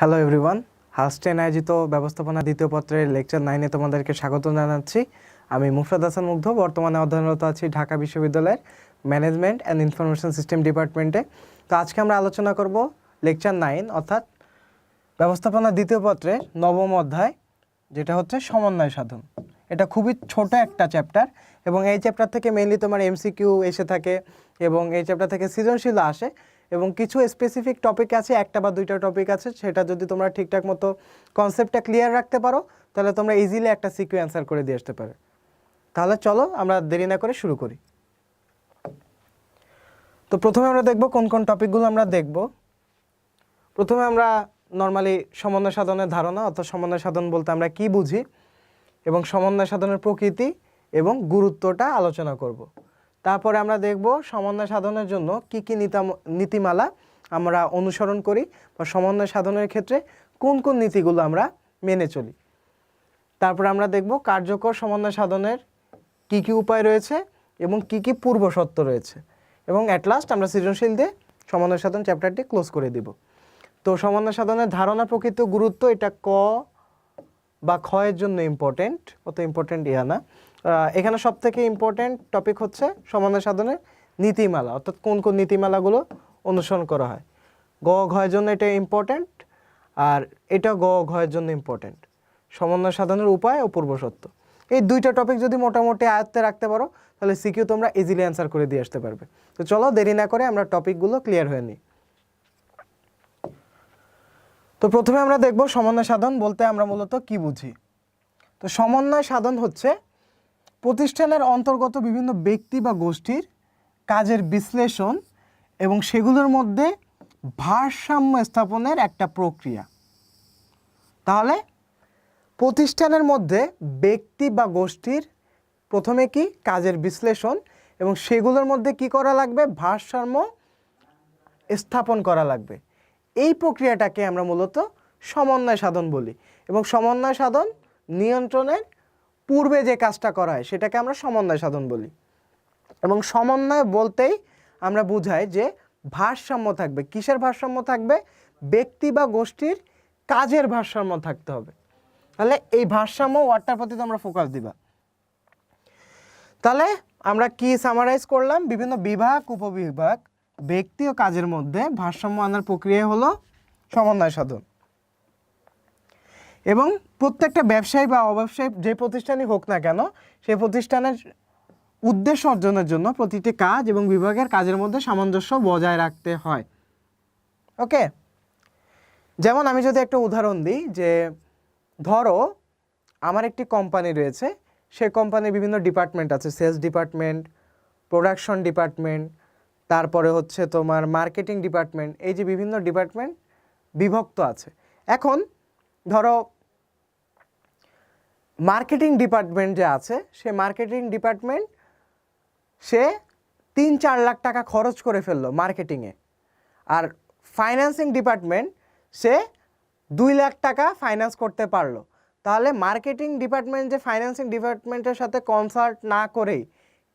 Hello everyone হাস্টেন আয়োজিত ব্যবস্থাপনা দ্বিতীয় পত্রের লেকচার নাইনে তোমাদেরকে স্বাগত জানাচ্ছি। আমি মুফরাদ হাসান মুগ্ধ, বর্তমানে অধ্যয়নরত আছি ঢাকা বিশ্ববিদ্যালয়ের ম্যানেজমেন্ট অ্যান্ড ইনফরমেশন সিস্টেম ডিপার্টমেন্টে তো আজকে আমরা আলোচনা করব লেকচার নাইন অর্থাৎ ব্যবস্থাপনা দ্বিতীয় পত্রে নবম অধ্যায়, যেটা হচ্ছে সমন্বয় সাধন। এটা খুবই ছোট একটা চ্যাপ্টার এবং এই চ্যাপ্টার থেকে মেইনলি তোমার এমসিকিউ এসে থাকে এবং এই চ্যাপ্টার থেকে সৃজনশীল আসে। এবং কিছু স্পেসিফিক টপিক আছে, একটা বা দুইটা টপিক আছে, সেটা যদি তোমরা ঠিকঠাক মতো কনসেপ্টটা ক্লিয়ার রাখতে পারো, তাহলে তোমরা ইজিলি একটা সিকিউ অ্যান্সার করে দিয়ে আসতে পারো। তাহলে চলো, আমরা দেরি না করে শুরু করি। তো প্রথমে আমরা দেখব কোন কোন টপিকগুলো আমরা দেখব। প্রথমে আমরা নর্মালি সমন্বয় সাধনের ধারণা, অর্থাৎ সমন্বয় সাধন বলতে আমরা কি বুঝি, এবং সমন্বয় সাধনের প্রকৃতি, এবং গুরুত্বটা আলোচনা করব। তারপরে আমরা দেখব সমন্বয় সাধনের জন্য কি কি নীতাম নীতিমালা আমরা অনুসরণ করি বা সমন্বয় সাধনের ক্ষেত্রে কোন কোন নীতিগুলো আমরা মেনে চলি। তারপরে আমরা দেখব কার্যকর সমন্বয় সাধনের কি কি উপায় রয়েছে এবং কি কি পূর্ব সত্য রয়েছে এবং অ্যাট লাস্ট আমরা সৃজনশীল দিয়ে সমন্বয় সাধন চ্যাপ্টারটি ক্লোজ করে দিব। তো সমন্বয় সাধনের ধারণা প্রকৃত গুরুত্ব এটা ক বা ক্ষয়ের জন্য ইম্পর্টেন্ট অত ইম্পর্টেন্ট ইয়া না। এখানে সব থেকে ইম্পর্টেন্ট টপিক হচ্ছে সমন্বয় সাধনের নীতিমালা, অর্থাৎ কোন কোন নীতিমালাগুলো অনুসরণ করা হয়। গ ঘয়ের জন্য এটা ইম্পর্টেন্ট আর এটা গ ঘয়ের জন্য ইম্পর্টেন্ট সমন্বয় সাধনের উপায় ও পূর্বসত্য এই দুইটা টপিক যদি মোটামুটি আয়ত্তে রাখতে পারো, তাহলে সিকিউ তোমরা ইজিলি অ্যান্সার করে দিয়ে আসতে পারবে। তো চলো দেরি না করে আমরা টপিকগুলো ক্লিয়ার হয়ে নিই। তো প্রথমে আমরা দেখব সমন্বয় সাধন বলতে আমরা মূলত কি বুঝি। তো সমন্বয় সাধন হচ্ছে প্রতিষ্ঠানের অন্তর্গত বিভিন্ন ব্যক্তি বা গোষ্ঠীর কাজের বিশ্লেষণ এবং সেগুলোর মধ্যে ভারসাম্য স্থাপনের একটা প্রক্রিয়া। তাহলে প্রতিষ্ঠানের মধ্যে ব্যক্তি বা গোষ্ঠীর প্রথমে কি কাজের বিশ্লেষণ এবং সেগুলোর মধ্যে কি করা লাগবে? ভারসাম্য স্থাপন করা লাগবে। এই প্রক্রিয়াটাকে আমরা মূলত সমন্বয় সাধন বলি এবং সমন্বয় সাধন নিয়ন্ত্রণের পূর্বে যে কাজটা করা হয়, সেটাকে আমরা সমন্বয় সাধন বলি। এবং সমন্বয় বলতেই আমরা বুঝাই যে ভারসাম্য থাকবে। কিসের ভারসাম্য থাকবে? ব্যক্তি বা গোষ্ঠীর কাজের ভারসাম্য থাকতে হবে। তাহলে এই ভারসাম্য ওয়ার্ডটার প্রতি তোমরা ফোকাস দিবা। তাহলে আমরা কি সামারাইজ করলাম? বিভিন্ন বিভাগ, উপবিভাগ, ব্যক্তি ও কাজের মধ্যে ভারসাম্য আনার প্রক্রিয়া হলো সমন্বয় সাধন। এবং প্রত্যেকটা ব্যবসায়ী বা অব্যবসায়ী যে প্রতিষ্ঠানই হোক না কেন, সেই প্রতিষ্ঠানের উদ্দেশ্য অর্জনের জন্য প্রতিটি কাজ এবং বিভাগের কাজের মধ্যে সামঞ্জস্য বজায় রাখতে হয়। ওকে যেমন আমি যদি একটা উদাহরণ দিই যে, ধরো আমার একটি কোম্পানি রয়েছে, সে কোম্পানির বিভিন্ন ডিপার্টমেন্ট আছে সেলস ডিপার্টমেন্ট প্রোডাকশন ডিপার্টমেন্ট তারপরে হচ্ছে তোমার মার্কেটিং ডিপার্টমেন্ট এই যে বিভিন্ন ডিপার্টমেন্ট বিভক্ত আছে। এখন ধরো মার্কেটিং ডিপার্টমেন্ট যে আছে, সে মার্কেটিং ডিপার্টমেন্ট সে তিন চার লাখ টাকা খরচ করে ফেলল মার্কেটিংয়ে আর ফাইন্যান্সিং ডিপার্টমেন্ট সে দুই লাখ টাকা ফাইন্যান্স করতে পারল। তাহলে মার্কেটিং ডিপার্টমেন্ট যে ফাইন্যান্সিং ডিপার্টমেন্টের সাথে কনসাল্ট না করেই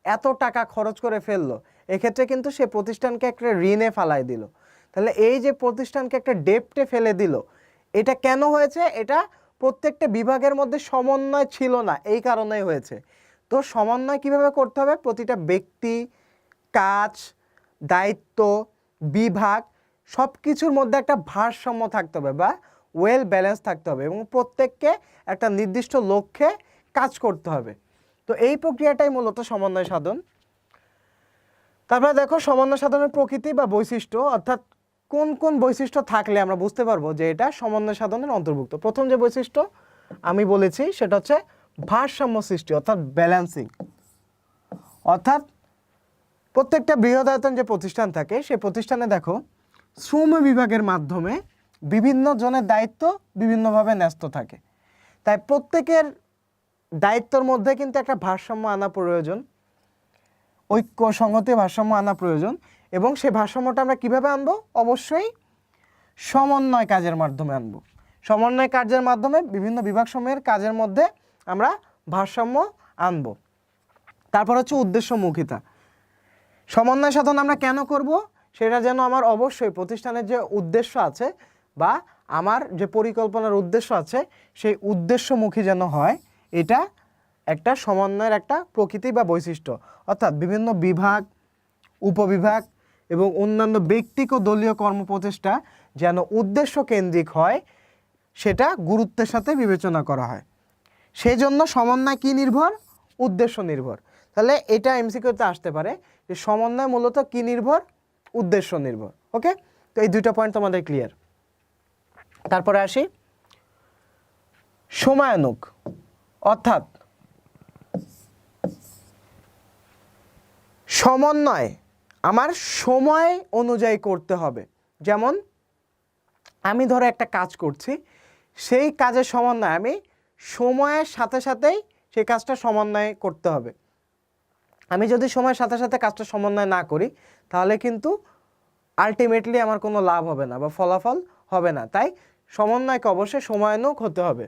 এত টাকা খরচ করে ফেলল, এক্ষেত্রে কিন্তু সে প্রতিষ্ঠানকে একটা ঋণে ফালাই দিল। তাহলে এই যে প্রতিষ্ঠানকে একটা ডেপ্টে ফেলে দিল এটা কেন হয়েছে? এটা প্রত্যেকটা বিভাগের মধ্যে সমন্বয় ছিল না, এই কারণেই হয়েছে। তো সমন্বয় কীভাবে করতে হবে? প্রতিটা ব্যক্তি, কাজ, দায়িত্ব, বিভাগ সব কিছুর মধ্যে একটা ভারসাম্য থাকতে হবে বা ওয়েল ব্যালেন্স থাকতে হবে এবং প্রত্যেককে একটা নির্দিষ্ট লক্ষ্যে কাজ করতে হবে। তো এই প্রক্রিয়াটাই মূলত সমন্বয় সাধন। তারপরে দেখো, সমন্বয় সাধনের প্রকৃতি বা বৈশিষ্ট্য, অর্থাৎ কোন কোন বৈশিষ্ট্য থাকলে আমরা বুঝতে পারব যে এটা সমন্বয় সাধনের অন্তর্ভুক্ত? প্রথম যে বৈশিষ্ট্য আমি বলেছি, সেটা হচ্ছে ভারসাম্য সৃষ্টি, অর্থাৎ ব্যালেন্সিং অর্থাৎ প্রত্যেকটা বৃহদায়তন যে প্রতিষ্ঠান থাকে, সেই প্রতিষ্ঠানে দেখো, শ্রম বিভাগের মাধ্যমে বিভিন্ন জনের দায়িত্ব বিভিন্নভাবে ন্যস্ত থাকে। তাই প্রত্যেকের দায়িত্বর মধ্যে কিন্তু একটা ভারসাম্য আনা প্রয়োজন। ঐক্য, সংহতি, ভারসাম্য আনা প্রয়োজন। এবং সেই ভারসাম্যটা আমরা কীভাবে আনব? অবশ্যই সমন্বয় কাজের মাধ্যমে আনব। সমন্বয় কার্যের মাধ্যমে বিভিন্ন বিভাগ সমূহের কাজের মধ্যে আমরা ভারসাম্য আনব। তারপর হচ্ছে উদ্দেশ্যমুখিতা। সমন্বয় সাধন আমরা কেন করব? সেটা যেন আমার অবশ্যই প্রতিষ্ঠানের যে উদ্দেশ্য আছে বা আমার যে পরিকল্পনার উদ্দেশ্য আছে, সেই উদ্দেশ্যমুখী যেন হয়, এটা একটা সমন্বয়ের একটা প্রকৃতি বা বৈশিষ্ট্য। অর্থাৎ বিভিন্ন বিভাগ, উপবিভাগ এবং অন্যান্য ব্যক্তিক ও দলীয় কর্মপ্রচেষ্টা যেন উদ্দেশ্য কেন্দ্রিক হয়, সেটা গুরুত্বের সাথে বিবেচনা করা হয়। সেই জন্য সমন্বয় কী নির্ভর? উদ্দেশ্য নির্ভর। তাহলে এটা এমসিকিউতে আসতে পারে যে সমন্বয় মূলত কী নির্ভর? উদ্দেশ্য নির্ভর। ওকে? তো এই দুইটা পয়েন্ট তোমাদের ক্লিয়ার তারপরে আসি। সময়ানুক। অর্থাৎ সমন্বয় আমার সময় অনুযায়ী করতে হবে। যেমন, আমি ধরো একটা কাজ করছি, সেই কাজের সমন্বয় আমি সময়ের সাথে সাথেই সেই কাজটা সমন্বয় করতে হবে। আমি যদি সময়ের সাথে সাথে কাজটা সমন্বয় না করি, তাহলে কিন্তু আলটিমেটলি আমার কোনো লাভ হবে না বা ফলাফল হবে না। তাই সমন্বয়কে অবশ্যই সময়ানুক হতে হবে।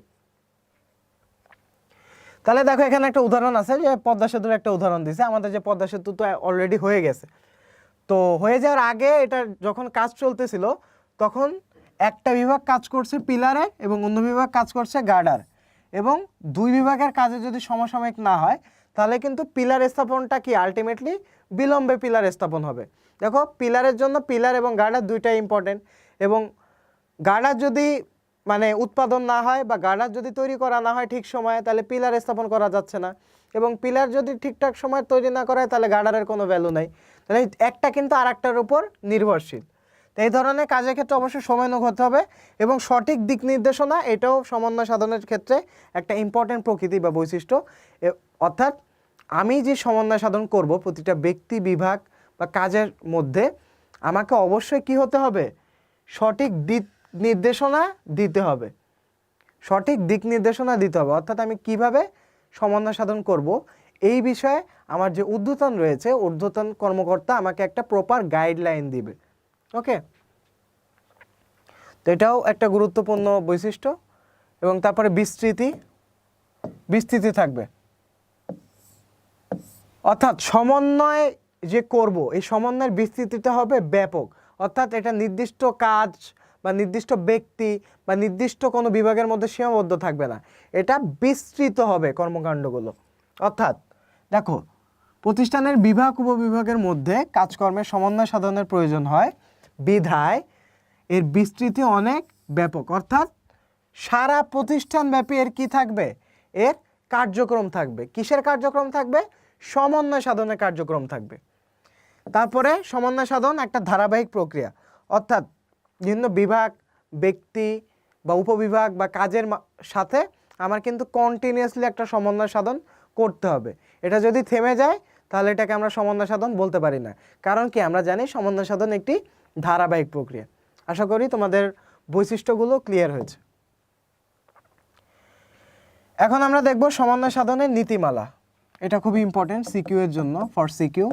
তাহলে দেখো এখানে একটা উদাহরণ আছে যে পদ্মা সেতুর একটা উদাহরণ দিছে। আমাদের যে পদ্মা সেতু তো অলরেডি হয়ে গেছে। তো হয়ে যাওয়ার আগে এটা যখন কাজ চলতেছিল, তখন একটা বিভাগ কাজ করছে পিলারে এবং অন্য বিভাগ কাজ করছে গার্ডার। এবং দুই বিভাগের কাজে যদি সমসাময়িক না হয়, তাহলে কিন্তু পিলার স্থাপনটা কি আলটিমেটলি বিলম্বে পিলার স্থাপন হবে। দেখো, পিলারের জন্য পিলার এবং গার্ডার দুইটাই ইম্পর্টেন্ট এবং গার্ডার যদি মানে উৎপাদন না হয় বা গার্ডার যদি তৈরি করা না হয় ঠিক সময়ে, তাহলে পিলার স্থাপন করা যাচ্ছে না। এবং পিলার যদি ঠিকঠাক সময় তৈরি না করা হয় তাহলে গার্ডারের কোনো ভ্যালু নেই। তাহলে একটা কিন্তু আর একটার উপর নির্ভরশীল। তো এই ধরনের কাজের ক্ষেত্রে অবশ্যই সময়ানুগ হতে হবে এবং সঠিক দিক নির্দেশনা এটাও সমন্বয় সাধনের ক্ষেত্রে একটা ইম্পর্টেন্ট প্রকৃতি বা বৈশিষ্ট্য। অর্থাৎ আমি যে সমন্বয় সাধন করব প্রতিটা ব্যক্তি, বিভাগ বা কাজের মধ্যে, আমাকে অবশ্যই কি হতে হবে? সঠিক দিক নির্দেশনা দিতে হবে। সঠিক দিক নির্দেশনা দিতে হবে। অর্থাৎ আমি কীভাবে সমন্বয় সাধন করব। এই বিষয়ে আমার যে ঊর্ধ্বতন রয়েছে, ঊর্ধ্বতন কর্মকর্তা আমাকে একটা প্রপার গাইডলাইন দিবে। ওকে তো এটাও একটা গুরুত্বপূর্ণ বৈশিষ্ট্য এবং তারপরে বিস্তৃতি বিস্তৃতি থাকবে। অর্থাৎ সমন্বয় যে করব, এই সমন্বয়ের বিস্তৃতিটা হবে ব্যাপক। অর্থাৎ এটা নির্দিষ্ট কাজ বা নির্দিষ্ট ব্যক্তি বা নির্দিষ্ট কোনো বিভাগের মধ্যে সীমাবদ্ধ থাকবে না। এটা বিস্তৃত হবে কর্মকাণ্ডগুলো। অর্থাৎ দেখো, প্রতিষ্ঠানের বিভাগ, উপবিভাগের মধ্যে কাজকর্মের সমন্বয় সাধনের প্রয়োজন হয়, বিধায় এর বিস্তৃতি অনেক ব্যাপক। অর্থাৎ সারা প্রতিষ্ঠানব্যাপী এর কি থাকবে? এর কার্যক্রম থাকবে। কিসের কার্যক্রম থাকবে? সমন্বয় সাধনের কার্যক্রম থাকবে। তারপরে সমন্বয় সাধন একটা ধারাবাহিক প্রক্রিয়া। অর্থাৎ বিভিন্ন বিভাগ, ব্যক্তি বা উপবিভাগ বা কাজের সাথে আমার কিন্তু কন্টিনিউয়াসলি একটা সমন্বয় সাধন করতে হবে। এটা যদি থেমে যায়, তাহলে এটাকে আমরা সমন্বয় সাধন বলতে পারি না। কারণ কি? আমরা জানি সমন্বয় সাধন একটি ধারাবাহিক প্রক্রিয়া। আশা করি তোমাদের বৈশিষ্ট্যগুলো ক্লিয়ার হয়েছে। এখন আমরা দেখব সমন্বয় সাধনের নীতিমালা। এটা খুবই ইম্পর্টেন্ট সিকিউ এর জন্য ফর সিকিউ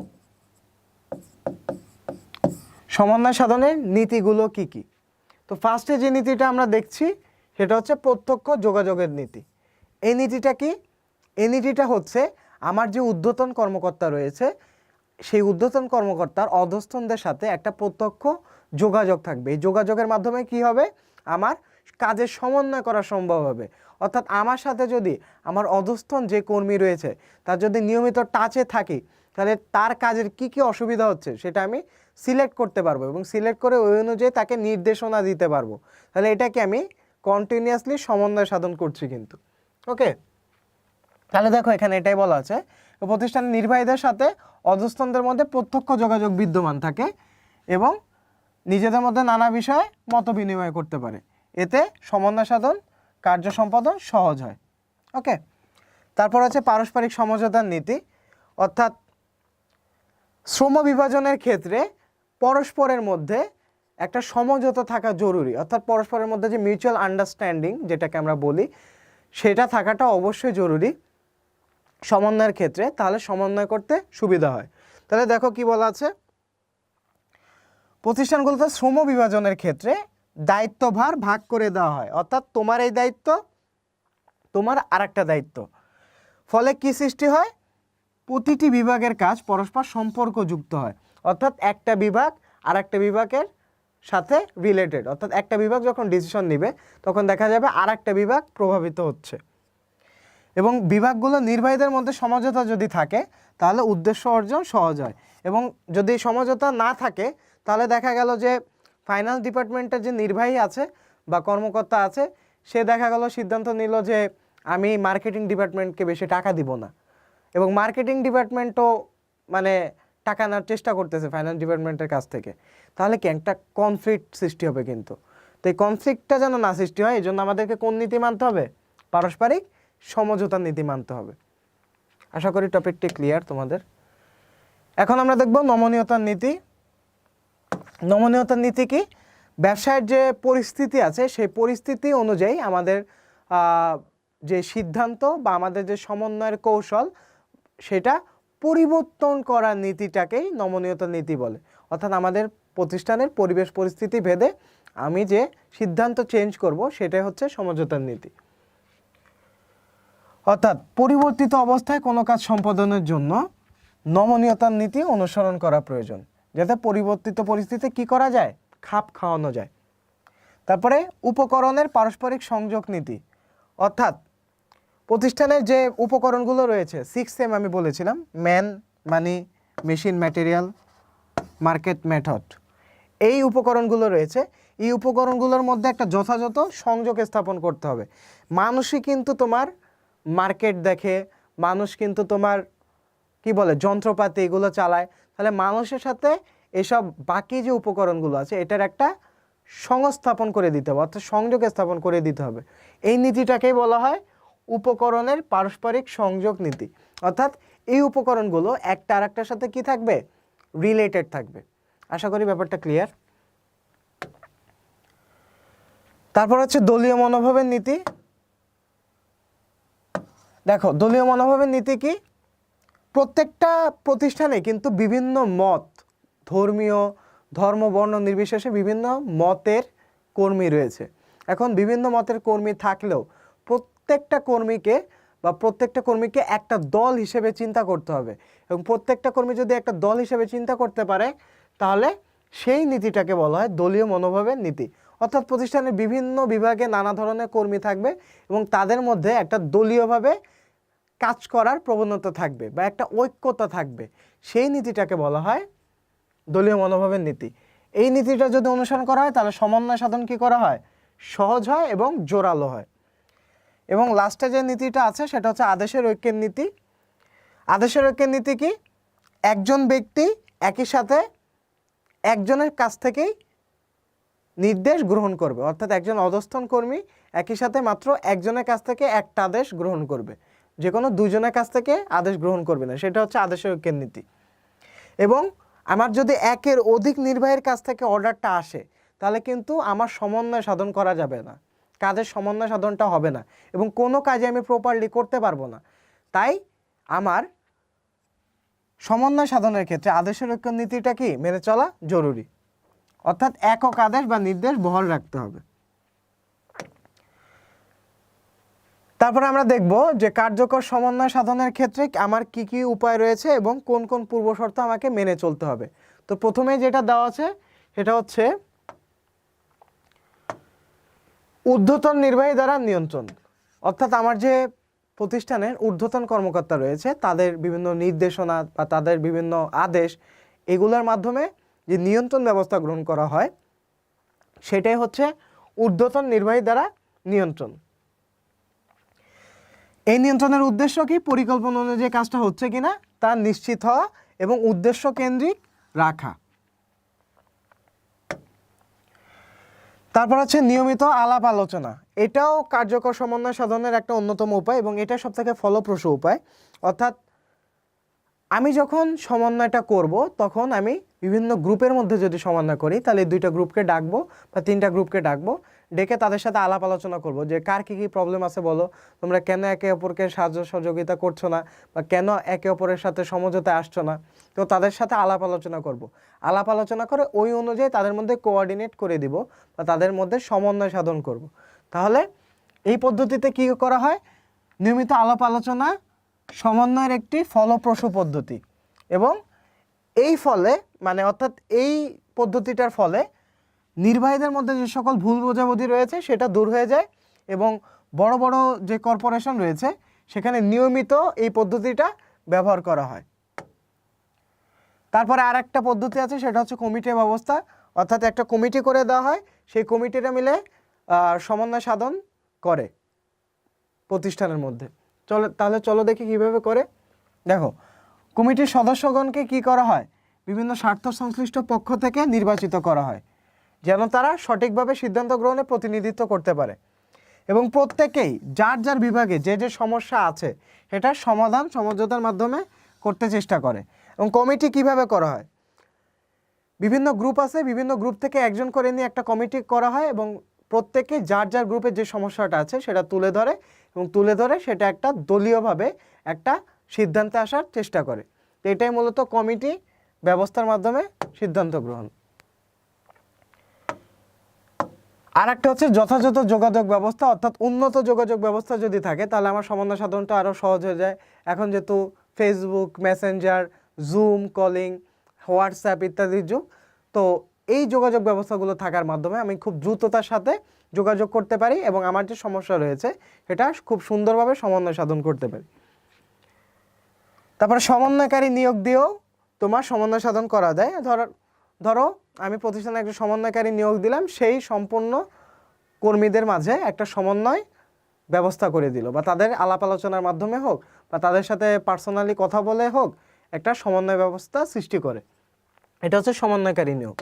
সমন্বয় সাধনের নীতিগুলো কি কি? তো ফার্স্টে যে নীতিটা আমরা দেখছি, সেটা হচ্ছে প্রত্যক্ষ যোগাযোগের নীতি। এই নীতিটা কি? এই নীতিটা হচ্ছে আমার যে ঊর্ধ্বতন কর্মকর্তা রয়েছে, সেই ঊর্ধ্বতন কর্মকর্তার অধস্থনদের সাথে একটা প্রত্যক্ষ যোগাযোগ থাকবে। এই যোগাযোগের মাধ্যমে কি হবে? আমার কাজের সমন্বয় করা সম্ভব হবে। অর্থাৎ আমার সাথে যদি আমার অধস্থন যে কর্মী রয়েছে, তার যদি নিয়মিত টাচে থাকি তাহলে তার কাজের কি কি অসুবিধা হচ্ছে সেটা আমি সিলেক্ট করতে পারব এবং সিলেক্ট করে ওই অনুযায়ী তাকে নির্দেশনা দিতে পারব। তাহলে এটাকে আমি কন্টিনিউয়াসলি সমন্বয় সাধন করছি কিন্তু। ওকে তাহলে দেখো এখানে এটাই বলা আছে। প্রতিষ্ঠানের নির্বাহীদের সাথে অধস্থনদের মধ্যে প্রত্যক্ষ যোগাযোগ বিদ্যমান থাকে এবং নিজেদের মধ্যে নানা বিষয়ে মত বিনিময় করতে পারে। এতে সমন্বয় সাধন, কার্য সম্পাদন সহজ হয়। ওকে তারপর হচ্ছে পারস্পরিক সমঝোতার নীতি। অর্থাৎ শ্রম বিভাজনের ক্ষেত্রে পরস্পরের মধ্যে একটা সমঝোতা থাকা জরুরি। অর্থাৎ পরস্পরের মধ্যে যে মিউচুয়াল আন্ডারস্ট্যান্ডিং যেটাকে আমরা বলি, সেটা থাকাটা অবশ্যই জরুরি সমন্বয়ের ক্ষেত্রে। তাহলে সমন্বয় করতে সুবিধা হয়। তাহলে দেখো কি বলা আছে? প্রতিষ্ঠানগুলোতে শ্রম বিভাজনের ক্ষেত্রে দায়িত্বভার ভাগ করে দেওয়া হয়। অর্থাৎ তোমার এই দায়িত্ব, তোমার আরেকটা দায়িত্ব। ফলে কি সৃষ্টি হয়? প্রতিটি বিভাগের কাজ পরস্পর সম্পর্কযুক্ত হয়। অর্থাৎ একটা বিভাগ আর একটা বিভাগের সাথে রিলেটেড অর্থাৎ একটা বিভাগ যখন ডিসিশন নিবে, তখন দেখা যাবে আর একটা বিভাগ প্রভাবিত হচ্ছে। এবং বিভাগগুলো নির্বাহীদের মধ্যে সমঝোতা যদি থাকে, তাহলে উদ্দেশ্য অর্জন সহজ হয়। এবং যদি সমঝোতা না থাকে, তাহলে দেখা গেল যে ফাইন্যান্স ডিপার্টমেন্টের যে নির্বাহী আছে বা কর্মকর্তা আছে, সে দেখা গেল সিদ্ধান্ত নিল যে আমি মার্কেটিং ডিপার্টমেন্টকে বেশি টাকা দিব না। এবং মার্কেটিং ডিপার্টমেন্টও মানে টাকা নেওয়ার চেষ্টা করতেছে ফাইন্যান্স ডিপার্টমেন্টের কাছ থেকে। তাহলে কি একটা কনফ্লিক্ট সৃষ্টি হবে কিন্তু। তো এই কনফ্লিক্টটা যেন না সৃষ্টি হয় এই জন্য আমাদেরকে কোন নীতি মানতে হবে? পারস্পরিক সমঝোতার নীতি মানতে হবে। আশা করি টপিকটি ক্লিয়ার তোমাদের। এখন আমরা দেখব নমনীয়তার নীতি। নমনীয়তার নীতি কি? ব্যবসায়ের যে পরিস্থিতি আছে, সেই পরিস্থিতি অনুযায়ী আমাদের যে সিদ্ধান্ত বা আমাদের যে সমন্বয়ের কৌশল সেটা পরিবর্তন করার নীতিটাকেই নমনীয়তার নীতি বলে। অর্থাৎ আমাদের প্রতিষ্ঠানের পরিবেশ পরিস্থিতি ভেদে আমি যে সিদ্ধান্ত চেঞ্জ করব, সেটাই হচ্ছে সমঝোতার নীতি। অর্থাৎ পরিবর্তিত অবস্থায় কোনো কাজ সম্পাদনের জন্য নমনীয়তার নীতি অনুসরণ করা প্রয়োজন। যাতে পরিবর্তিত পরিস্থিতিতে কি করা যায়? খাপ খাওয়ানো যায়। তারপরে উপকরণের পারস্পরিক সংযোগ নীতি। অর্থাৎ প্রতিষ্ঠানের যে উপকরণগুলো রয়েছে সিক্স সেম আমি বলেছিলাম man money machine material market method এই উপকরণগুলো রয়েছে। এই উপকরণগুলোর মধ্যে একটা যথাযথ সংযোগ স্থাপন করতে হবে। মানুষই কিন্তু তোমার মার্কেট দেখে, মানুষ কিন্তু তোমার, কি বলে, যন্ত্রপাতি এগুলো চালায়। তাহলে মানুষের সাথে এসব বাকি যে উপকরণগুলো আছে, এটার একটা সংস্থাপন করে দিতে হবে, অর্থাৎ সংযোগ স্থাপন করে দিতে হবে। এই নীতিটাকেই বলা হয় উপকরণের পারস্পরিক সংযোগ নীতি। অর্থাৎ এই উপকরণগুলো একটা আরেকটার সাথে কি থাকবে? রিলেটেড থাকবে। আশা করি ব্যাপারটা ক্লিয়ার তারপর হচ্ছে দলীয় মনোভাবের নীতি। দেখো, দলীয় মনোভাবের নীতি কি? প্রত্যেকটা প্রতিষ্ঠানে কিন্তু বিভিন্ন মত, ধর্মীয়, ধর্ম, বর্ণ নির্বিশেষে বিভিন্ন মতের কর্মী রয়েছে। এখন বিভিন্ন মতের কর্মী থাকলেও প্রত্যেকটা কর্মীকে বা প্রত্যেকটা কর্মীকে একটা দল হিসেবে চিন্তা করতে হবে। এবং প্রত্যেকটা কর্মী যদি একটা দল হিসেবে চিন্তা করতে পারে, তাহলে সেই নীতিটাকে বলা হয় দলীয় মনোভাবের নীতি। অর্থাৎ প্রতিষ্ঠানের বিভিন্ন বিভাগে নানা ধরনের কর্মী থাকবে এবং তাদের মধ্যে একটা দলীয়ভাবে কাজ করার প্রবণতা থাকবে বা একটা ঐক্যতা থাকবে। সেই নীতিটাকে বলা হয় দলীয় মনোভাবের নীতি। এই নীতিটা যদি অনুসরণ করা হয়, তাহলে সমন্বয় সাধন কি করা হয়? সহজ হয় এবং জোরালো হয়। এবং লাস্টে যে নীতিটা আছে, সেটা হচ্ছে আদেশের ঐক্যের নীতি। আদেশের ঐক্যের নীতি কি? একজন ব্যক্তি একই সাথে একজনের কাছ থেকেই নির্দেশ গ্রহণ করবে। অর্থাৎ একজন অধস্থন কর্মী একই সাথে মাত্র একজনের কাছ থেকে একটা আদেশ গ্রহণ করবে। যে কোনো দুজনের কাছ থেকে আদেশ গ্রহণ করবে না। সেটা হচ্ছে আদেশের ঐক্যের নীতি। এবং আমার যদি একের অধিক নির্বাহীর কাছ থেকে অর্ডারটা আসে, তাহলে কিন্তু আমার সমন্বয় সাধন করা যাবে না। কাজের সমন্বয় সাধনটা হবে না এবং কোনো কাজে আমি প্রপারলি করতে পারব না। তাই আমার সমন্বয় সাধনের ক্ষেত্রে আদেশের ঐক্য নীতিটা কি? মেনে চলা জরুরি। অর্থাৎ একক আদেশ বা নির্দেশ বহাল রাখতে হবে। তারপরে আমরা দেখব যে কার্যকর সমন্বয় সাধনের ক্ষেত্রে আমার কি কি উপায় রয়েছে এবং কোন কোন পূর্বশর্ত আমাকে মেনে চলতে হবে। তো প্রথমে যেটা দেওয়া আছে সেটা হচ্ছে ঊর্ধ্বতন নির্বাহী দ্বারা নিয়ন্ত্রণ। অর্থাৎ আমার যে প্রতিষ্ঠানের ঊর্ধ্বতন কর্মকর্তা রয়েছে, তাদের বিভিন্ন নির্দেশনা বা তাদের বিভিন্ন আদেশ, এগুলোর মাধ্যমে যে নিয়ন্ত্রণ ব্যবস্থা গ্রহণ করা হয়, সেটাই হচ্ছে ঊর্ধ্বতন নির্বাহী দ্বারা নিয়ন্ত্রণ। এই নিয়ন্ত্রণের উদ্দেশ্য কি? পরিকল্পনা অনুযায়ী কাজটা হচ্ছে কিনা, তা নিশ্চিত হওয়া এবং উদ্দেশ্য কেন্দ্রিক রাখা। তারপর হচ্ছে নিয়মিত আলাপ আলোচনা। এটাও কার্যকর সমন্বয় সাধনের একটা অন্যতম উপায় এবং এটা সব থেকে ফলপ্রসূ উপায়। অর্থাৎ আমি যখন সমন্বয়টা করব, তখন আমি বিভিন্ন গ্রুপের মধ্যে যদি সমন্বয় করি, তাহলে দুইটা গ্রুপকে ডাকবো বা তিনটা গ্রুপকে ডাকবো। ডেকে তাদের সাথে আলাপ আলোচনা করব যে কার কী কী প্রবলেম আছে বলো? তোমরা কেন একে অপরকে সাহায্য সহযোগিতা করছ না? বা কেন একে অপরের সাথে সমঝোতায় আসছো না? তো তাদের সাথে আলাপ আলোচনা করব। আলাপ আলোচনা করে ওই অনুযায়ী তাদের মধ্যে কোঅর্ডিনেট করে দিব বা তাদের মধ্যে সমন্বয় সাধন করব। তাহলে এই পদ্ধতিতে কি করা হয়? নিয়মিত আলাপ আলোচনা, সমন্বয়ের একটি ফলপ্রসূ পদ্ধতি। এবং এই ফলে মানে অর্থাৎ এই পদ্ধতিটার ফলে নির্বাহীদের মধ্যে যে সকল ভুল বোঝাবুঝি রয়েছে, সেটা দূর হয়ে যায় এবং বড় বড় যে কর্পোরেশন রয়েছে, সেখানে নিয়মিত এই পদ্ধতিটা ব্যবহার করা হয়। তারপরে আর একটা পদ্ধতি আছে, সেটা হচ্ছে কমিটি ব্যবস্থা। অর্থাৎ একটা কমিটি করে দেওয়া হয়, সেই কমিটিটা মিলে সমন্বয় সাধন করে প্রতিষ্ঠানের মধ্যে। চলো, তাহলে চলো দেখি কীভাবে করে। দেখো কমিটির সদস্যগণকে কি করা হয়? বিভিন্ন স্বার্থ সংশ্লিষ্ট পক্ষ থেকে নির্বাচিত করা হয়। যেন তারা সঠিকভাবে সিদ্ধান্ত গ্রহণে প্রতিনিধিত্ব করতে পারে। এবং প্রত্যেকেই, যার যার বিভাগে যে যে সমস্যা আছে সেটার সমাধান, সমঝোতার মাধ্যমে করতে চেষ্টা করে। এবং কমিটি কীভাবে করা হয়? বিভিন্ন গ্রুপ আছে, বিভিন্ন গ্রুপ থেকে একজন করে নিয়ে একটা কমিটি করা হয় এবং প্রত্যেকে যার যার গ্রুপের যে সমস্যাটা আছে, সেটা তুলে ধরে এবং তুলে ধরে সেটা একটা দলীয়ভাবে একটা সিদ্ধান্তে আসার চেষ্টা করে। এটাই মূলত কমিটি ব্যবস্থার মাধ্যমে সিদ্ধান্ত গ্রহণ। আর একটা হচ্ছে যথাযথ যোগাযোগ ব্যবস্থা, অর্থাৎ উন্নত যোগাযোগ ব্যবস্থা যদি থাকে, তাহলে আমার সমন্বয় সাধনটা আরও সহজ হয়ে যায়। এখন যেহেতু Facebook Messenger Zoom calling WhatsApp ইত্যাদির যুগ, তো এই যোগাযোগ ব্যবস্থাগুলো থাকার মাধ্যমে আমি খুব দ্রুততার সাথে যোগাযোগ করতে পারি এবং আমার যে সমস্যা রয়েছে, সেটা খুব সুন্দরভাবে সমন্বয় সাধন করতে পারি। তারপরে সমন্বয়কারী নিয়োগ দিয়েও তোমার সমন্বয় সাধন করা যায়। ধরো ধরো, আমি প্রতিষ্ঠানে একটা সমন্বয়কারী নিয়োগ দিলাম, সেই সম্পূর্ণ কর্মীদের মাঝে একটা সমন্বয় ব্যবস্থা করে দিল। বা তাদের আলাপ আলোচনার মাধ্যমে হোক, বা তাদের সাথে পার্সোনালি কথা বলে হোক, একটা সমন্বয় ব্যবস্থা সৃষ্টি করে। এটা হচ্ছে সমন্বয়কারী নিয়োগ।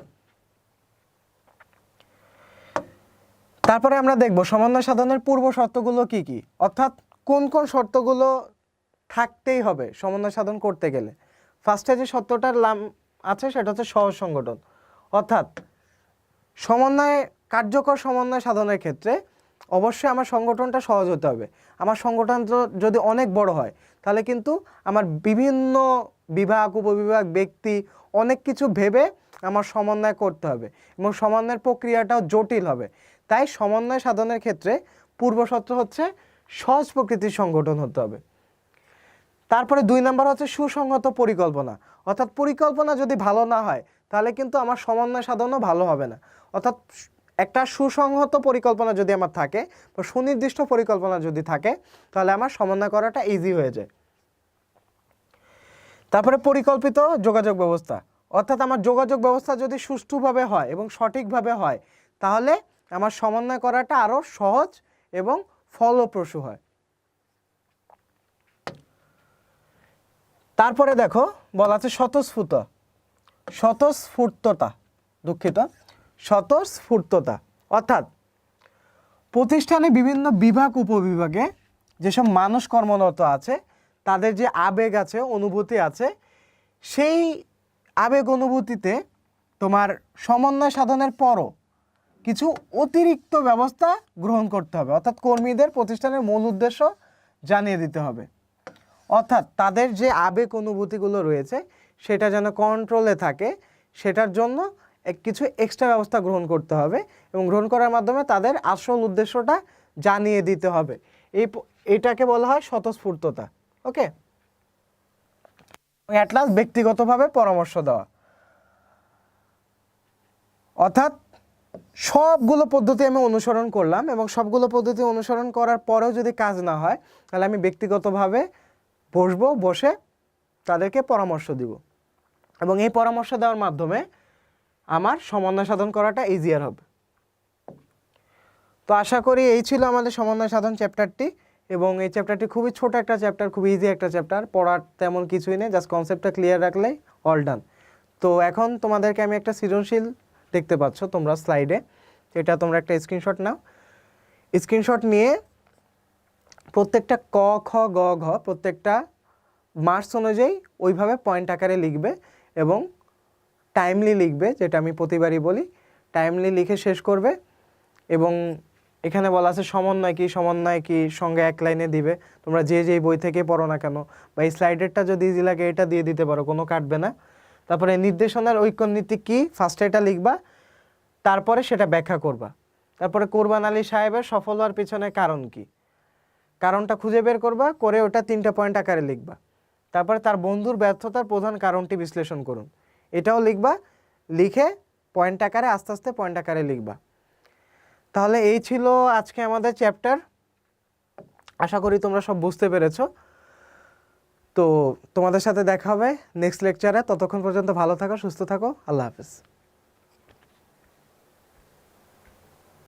তারপরে আমরা দেখব সমন্বয় সাধনের পূর্ব শর্তগুলো কি কি? অর্থাৎ কোন কোন শর্তগুলো থাকতেই হবে সমন্বয় সাধন করতে গেলে। ফার্স্টে যে শর্তটার নাম আছে, সেটা হচ্ছে সহজ সংগঠন। অর্থাৎ সমন্বয়, কার্যকর সমন্বয় সাধনের ক্ষেত্রে অবশ্যই আমার সংগঠনটা সহজ হতে হবে। আমার সংগঠন যদি অনেক বড় হয়, তাহলে কিন্তু আমার বিভিন্ন বিভাগ, উপবিভাগ, ব্যক্তি অনেক কিছু ভেবে আমার সমন্বয় করতে হবে এবং সমন্বয়ের প্রক্রিয়াটাও জটিল হবে। তাই সমন্বয় সাধনের ক্ষেত্রে পূর্বশর্ত হচ্ছে সহজ প্রকৃতির সংগঠন হতে হবে। তারপরে দুই নাম্বার হচ্ছে সুসংহত পরিকল্পনা। অর্থাৎ পরিকল্পনা যদি ভালো না হয়, তাহলে কিন্তু আমার সমন্বয় সাধনও ভালো হবে না। অর্থাৎ একটা সুসংহত পরিকল্পনা যদি আমার থাকে বা সুনির্দিষ্ট পরিকল্পনা যদি থাকে, তাহলে আমার সমন্বয় করাটা ইজি হয়ে যায়। তারপরে পরিকল্পিত যোগাযোগ ব্যবস্থা। অর্থাৎ আমার যোগাযোগ ব্যবস্থা যদি সুষ্ঠুভাবে হয় এবং সঠিকভাবে হয়, তাহলে আমার সমন্বয় করাটা আরও সহজ এবং ফলপ্রসূ হয়। তারপরে দেখো, বলা আছে স্বতঃস্ফূর্ত। স্বতঃস্ফূর্ততা, দুঃখিত। স্বতঃস্ফূর্ততা। অর্থাৎ প্রতিষ্ঠানে বিভিন্ন বিভাগ, উপবিভাগে যেসব মানুষ কর্মরত আছে, তাদের যে আবেগ আছে, অনুভূতি আছে, সেই আবেগ অনুভূতিতে তোমার সমন্বয় সাধনের পরও কিছু অতিরিক্ত ব্যবস্থা গ্রহণ করতে হবে। অর্থাৎ কর্মীদের, প্রতিষ্ঠানের মূল উদ্দেশ্য জানিয়ে দিতে হবে। অর্থাৎ তাদের যে আবেগ অনুভূতিগুলো রয়েছে, সেটা যেন কন্ট্রোলে থাকে, সেটার জন্য কিছু এক্সট্রা ব্যবস্থা গ্রহণ করতে হবে এবং গ্রহণ করার মাধ্যমে তাদের আসল উদ্দেশ্যটা জানিয়ে দিতে হবে। এই এটাকে বলা হয় স্বতঃস্ফূর্ততা ওকে অ্যাটলাস ব্যক্তিগতভাবে পরামর্শ দেওয়া। অর্থাৎ সবগুলো পদ্ধতি আমি অনুসরণ করলাম এবং সবগুলো পদ্ধতি অনুসরণ করার পরেও যদি কাজ না হয়, তাহলে আমি ব্যক্তিগতভাবে বসবো, বসে তাদেরকে পরামর্শ দিব। এবং এই পরামর্শ দেওয়ার মাধ্যমে আমার সমন্বয় সাধন করাটা ইজিয়ার হবে। তো আশা করি এই ছিল আমাদের সমন্বয় সাধন চ্যাপ্টারটি এবং এই চ্যাপ্টারটি খুবই ছোট একটা চ্যাপ্টার খুবই ইজি একটা চ্যাপ্টার পড়ার তেমন কিছুই নেই জাস্ট কনসেপ্টটা ক্লিয়ার রাখলেই অল ডান তো এখন তোমাদেরকে আমি একটা সৃজনশীল দেখতে পাচ্ছ তোমরা স্লাইডে এটা তোমরা একটা স্ক্রিনশট নাও। স্ক্রিনশট নিয়ে প্রত্যেকটা ক, খ, গ, ঘ, প্রত্যেকটা মার্কস অনুযায়ী ওইভাবে পয়েন্ট আকারে লিখবে এবং টাইমলি লিখবে, যেটা আমি প্রতিবারই বলি। টাইমলি লিখে শেষ করবে এবং এখানে বলা আছে সমন্বয় কি সমন্বয় কি, সঙ্গে এক লাইনে দিবে। তোমরা যে যেই বই থেকে পড়ো না কেন, বা এই স্লাইডেরটা যদি ইজি লাগে, এটা দিয়ে দিতে পারো, কোনো কাটবে না। তারপরে নির্দেশনার ঐক্যনীতি কি ফার্স্টে এটা লিখবা, তারপরে সেটা ব্যাখ্যা করবা। তারপরে কোরবান আলী সাহেবের সফল হওয়ার পিছনে কারণ কি? কারণটা খুঁজে বের করবা, করে ওটা তিনটা পয়েন্ট আকারে লিখবা। তারপরে তার বন্ধুর ব্যর্থতার প্রধান কারণটি বিশ্লেষণ করুন। এটাও লিখবা, লিখে পয়েন্ট আকারে, আস্তে আস্তে পয়েন্ট আকারে লিখবা। তাহলে এই ছিল আজকে আমাদের চ্যাপ্টার আশা করি তোমরা সব বুঝতে পেরেছ। তো তোমাদের সাথে দেখা হবে নেক্সট লেকচারে ততক্ষণ পর্যন্ত ভালো থাকো, সুস্থ থাকো। আল্লাহ হাফিজ।